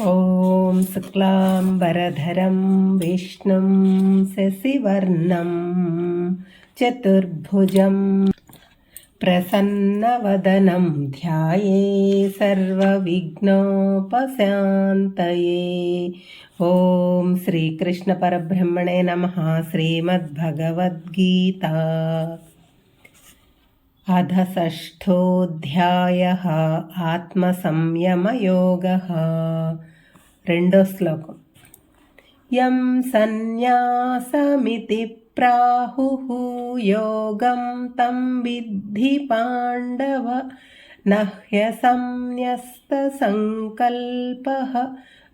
ॐ शुक्लाम्बरधरं विष्णुं शशिवर्णं चतुर्भुजं प्रसन्नवदनं ध्याये सर्वविघ्नोपशान्तये। ॐ श्रीकृष्णपरब्रह्मणे नमः श्रीमद्भगवद्गीता। अध షష్ఠోధ్యాయः ఆత్మసంయమయోగ. రెండో శ్లోకం. యం సన్యాసమితి ప్రాహు యోగం తం విద్ధి పాండవ నహ్య సంన్యస్తసంకల్పः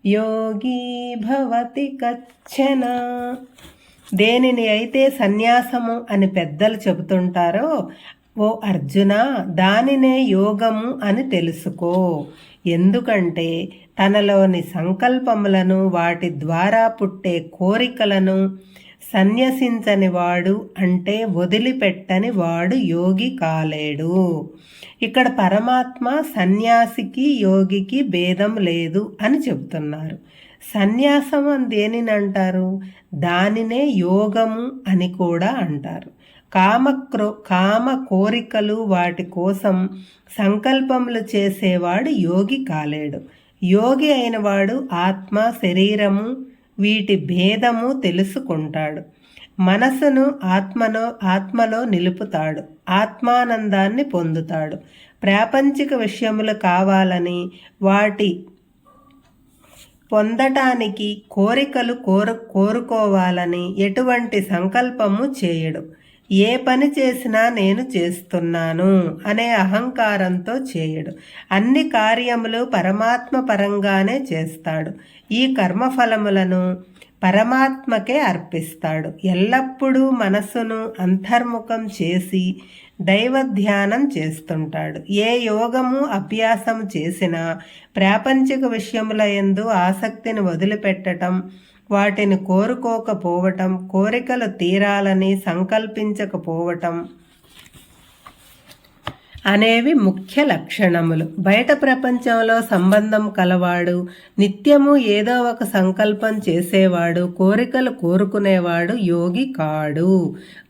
యోగీ భవతి కచ్చన దేనిని అయితే సన్యాసము అని పెద్దలు చెబుతుంటారో ఓ అర్జున దానినే యోగము అని తెలుసుకో. ఎందుకంటే తనలోని సంకల్పములను వాటి ద్వారా పుట్టే కోరికలను సన్యసించని వాడు అంటే వదిలిపెట్టని వాడు యోగి కాలేడు. ఇక్కడ పరమాత్మ సన్యాసికి యోగికి భేదం లేదు అని చెబుతున్నారు. సన్యాసం అని దేనిని అంటారు? దానినే యోగము అని కూడా అంటారు. కామక్రో కామ కోరికలు వాటి కోసం సంకల్పములు చేసేవాడు యోగి కాలేడు. యోగి అయినవాడు ఆత్మ శరీరము వీటి భేదము తెలుసుకుంటాడు. మనసును ఆత్మలో ఆత్మలో నిలుపుతాడు. ఆత్మానందాన్ని పొందుతాడు. ప్రాపంచిక విషయములు కావాలని వాటి పొందటానికి కోరికలు కోరు కోరుకోవాలని ఎటువంటి సంకల్పము చేయడు. ఏ పని చేసినా నేను చేస్తున్నాను అనే అహంకారంతో చేయడు. అన్ని కార్యములు పరమాత్మ పరంగానే చేస్తాడు. ఈ కర్మఫలములను పరమాత్మకే అర్పిస్తాడు. ఎల్లప్పుడూ మనస్సును అంతర్ముఖం చేసి దైవ ధ్యానం చేస్తుంటాడు. ఏ యోగము అభ్యాసం చేసినా ప్రాపంచిక విషయముల ఎందు ఆసక్తిని వదిలిపెట్టడం వాటిని కోరుకోకపోవటం కోరికలు తీరాలని సంకల్పించకపోవటం అనేవి ముఖ్య లక్షణములు. బయట ప్రపంచంలో సంబంధం కలవాడు నిత్యము ఏదో ఒక సంకల్పం చేసేవాడు కోరికలు కోరుకునేవాడు యోగి కాడు.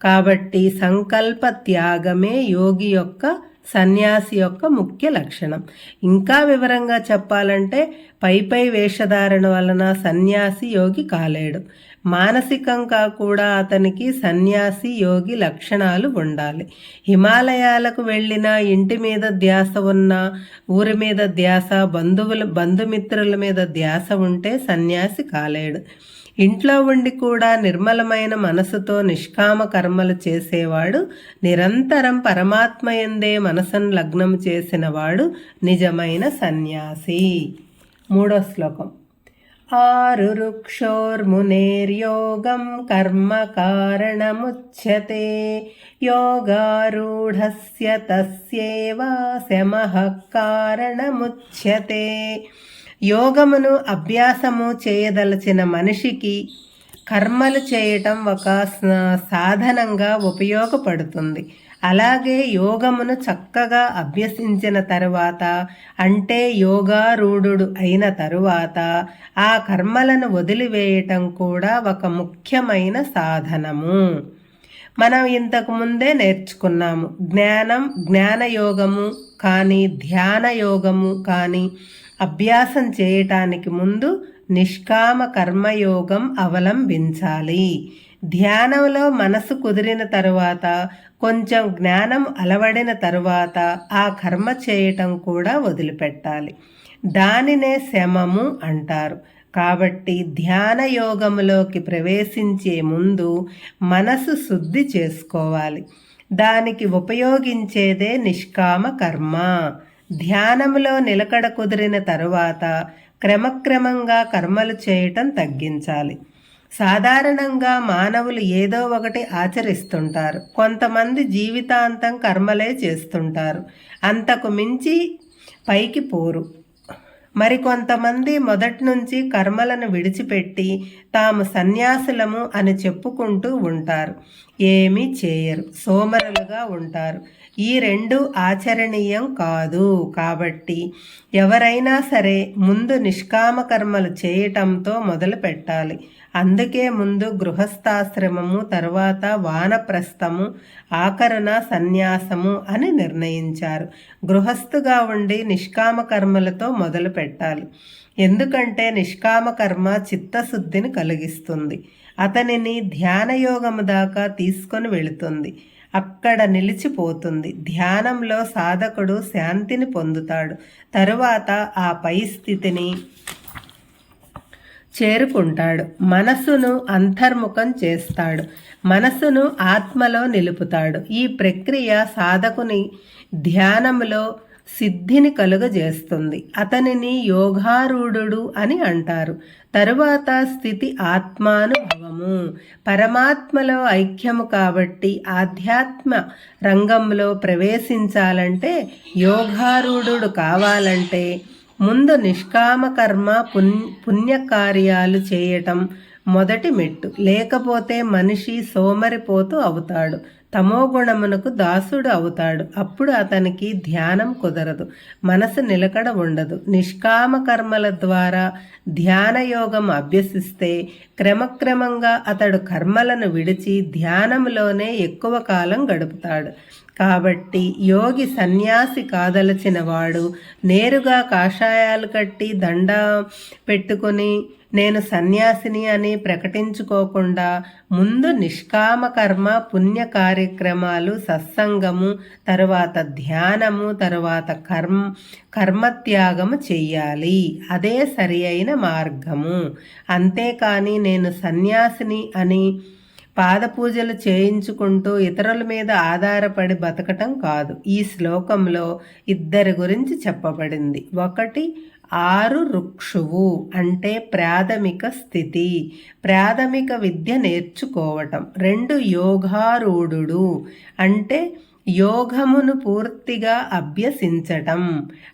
కాబట్టి సంకల్ప త్యాగమే యోగి యొక్క సన్యాసి యొక్క ముఖ్య లక్షణం. ఇంకా వివరంగా చెప్పాలంటే పైపై వేషధారణ వలన సన్యాసి యోగి కాలేడు. మానసికంగా కూడా అతనికి సన్యాసి యోగి లక్షణాలు ఉండాలి. హిమాలయాలకు వెళ్ళిన ఇంటి మీద ధ్యాస ఉన్న ఊరి మీద ధ్యాస బంధువుల బంధుమిత్రుల మీద ధ్యాస ఉంటే సన్యాసి కాలేడు. ఇంట్లో ఉండి కూడా నిర్మలమైన మనసుతో నిష్కామ కర్మలు చేసేవాడు నిరంతరం పరమాత్మ ఎందే మనసును లగ్నం చేసినవాడు నిజమైన సన్యాసి. మూడో శ్లోకం. ఆరురుక్షోర్మునేర్యోగం కర్మ కారణముచ్యతే యోగారూఢస్య తస్యేవ శమః కారణముచ్యతే. యోగమును అభ్యాసము చేయదలచిన మనిషికి కర్మలు చేయటం ఒక సాధనంగా ఉపయోగపడుతుంది. అలాగే యోగమును చక్కగా అభ్యసించిన తరువాత అంటే యోగారూఢుడు అయిన తరువాత ఆ కర్మలను వదిలివేయటం కూడా ఒక ముఖ్యమైన సాధనము. మనం ఇంతకు ముందే నేర్చుకున్నాము. జ్ఞానం జ్ఞానయోగము కానీ ధ్యాన యోగము కానీ అభ్యాసం చేయటానికి ముందు నిష్కామ కర్మయోగం అవలంబించాలి. ధ్యానంలో మనసు కుదిరిన తరువాత కొంచెం జ్ఞానం అలవడిన తరువాత ఆ కర్మ చేయటం కూడా వదిలిపెట్టాలి. దానినే శమము అంటారు. కాబట్టి ధ్యాన యోగంలోకి ప్రవేశించే ముందు మనసు శుద్ధి చేసుకోవాలి. దానికి ఉపయోగించేదే నిష్కామ కర్మ. ధ్యానంలో నిలకడ కుదిరిన తరువాత క్రమక్రమంగా కర్మలు చేయటం తగ్గించాలి. సాధారణంగా మానవులు ఏదో ఒకటి ఆచరిస్తుంటారు. కొంతమంది జీవితాంతం కర్మలే చేస్తుంటారు. అంతకు మించి పైకి పోరు. మరికొంతమంది మొదటి నుంచి కర్మలను విడిచిపెట్టి తాము సన్యాసులము అని చెప్పుకుంటూ ఉంటారు. ఏమీ చేయరు. సోమరులుగా ఉంటారు. ఈ రెండు ఆచరణీయం కాదు. కాబట్టి ఎవరైనా సరే ముందు నిష్కామ కర్మలు చేయటంతో మొదలు పెట్టాలి అందుకే ముందు గృహస్థాశ్రమము తర్వాత వానప్రస్థము ఆకరణ సన్యాసము అని నిర్ణయించారు. గృహస్థుగా ఉండి నిష్కామ కర్మలతో మొదలు పెట్టాలి. ఎందుకంటే నిష్కామ కర్మ చిత్తశుద్ధిని కలిగిస్తుంది. అతనిని ధ్యానయోగము దాకా తీసుకొని వెళుతుంది. అక్కడ నిలిచిపోతుంది. ధ్యానంలో సాధకుడు శాంతిని పొందుతాడు. తరువాత ఆ పై స్థితిని చేరుకుంటాడు. మనస్సును అంతర్ముఖం చేస్తాడు. మనస్సును ఆత్మలో నిలుపుతాడు. ఈ ప్రక్రియ సాధకుని ధ్యానంలో సిద్ధిని కలుగజేస్తుంది. అతనిని యోగారూఢుడు అని అంటారు. తరువాత స్థితి ఆత్మానుభవము. పరమాత్మలో ఐక్యము కాబట్టి ఆధ్యాత్మ రంగంలో ప్రవేశించాలంటే యోగారూఢుడు కావాలంటే ముందు నిష్కామ కర్మ పుణ్యకార్యాలు చేయటం మొదటి మెట్టు. లేకపోతే మనిషి సోమరిపోతూ అవుతాడు. తమోగుణమునకు దాసుడు అవుతాడు. అప్పుడు అతనికి ధ్యానం కుదరదు. మనసు నిలకడ ఉండదు. నిష్కామ కర్మల ద్వారా ధ్యానయోగం అభ్యసిస్తే క్రమక్రమంగా అతడు కర్మలను విడిచి ధ్యానంలోనే ఎక్కువ కాలం గడుపుతాడు. కాబట్టి యోగి సన్యాసి కాదలచిన వాడు నేరుగా కాషాయాలు కట్టి దండ పెట్టుకుని నేను సన్యాసిని అని ప్రకటించుకోకుండా ముందు నిష్కామ కర్మ పుణ్య కార్యక్రమాలు సత్సంగము తరువాత ధ్యానము తరువాత కర్మ కర్మత్యాగము చెయ్యాలి. అదే సరి అయిన మార్గము. అంతేకాని నేను సన్యాసిని అని పాదపూజలు చేయించుకుంటూ ఇతరుల మీద ఆధారపడి బతకటం కాదు. ఈ శ్లోకంలో ఇద్దరి గురించి చెప్పబడింది. ఒకటి ఆరు రుక్షువు అంటే ప్రాథమిక స్థితి ప్రాథమిక విద్య నేర్చుకోవటం. రెండు యోగారూఢుడు అంటే యోగమును పూర్తిగా అభ్యసించటం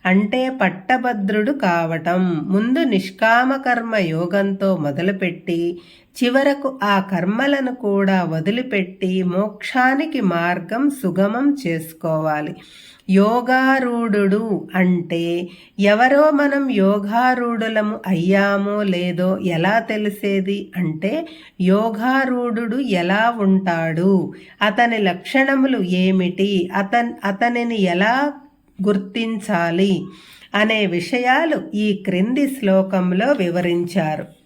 అంటే పట్టభద్రుడు కావటం. ముందు నిష్కామకర్మ యోగంతో మొదలుపెట్టి చివరకు ఆ కర్మలను కూడా వదిలిపెట్టి మోక్షానికి మార్గం సుగమం చేసుకోవాలి. యోగారూఢుడు అంటే ఎవరో మనం యోగారూఢులము అయ్యామో లేదో ఎలా తెలిసేది? అంటే యోగారూఢుడు ఎలా ఉంటాడు? అతని లక్షణములు ఏమిటి? అతన్ అతనిని ఎలా గుర్తించాలి? అనే విషయాలు ఈ క్రింది శ్లోకంలో వివరించారు.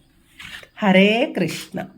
Hare Krishna.